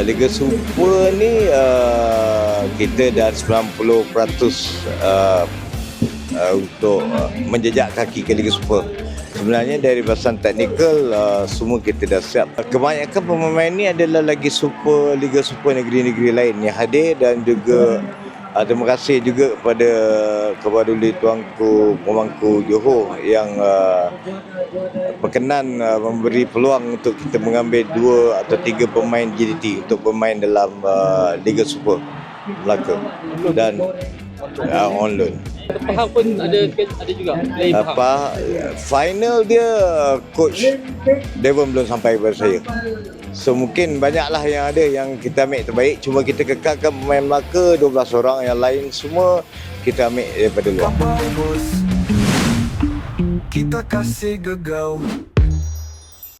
Liga Super ni uh, kita dah 90% uh, uh, untuk uh, menjejak kaki ke Liga Super. Sebenarnya dari bahasan teknikal uh, semua kita dah siap. Kebanyakan pemain ni adalah lagi super Liga Super negeri-negeri lain yang hadir dan juga uh, terima kasih juga kepada Kepaduli Tuanku Pemangku Johor yang uh, berkenan uh, memberi peluang untuk kita mengambil dua atau tiga pemain GDT untuk bermain dalam uh, Liga Super Melaka dan uh, on loan. Pahang pun ada ada juga play Pahang. Apa final dia coach Devon belum sampai kepada saya. So mungkin banyaklah yang ada yang kita ambil terbaik cuma kita kekalkan pemain Melaka 12 orang yang lain semua kita ambil daripada luar. Kita kasih gegau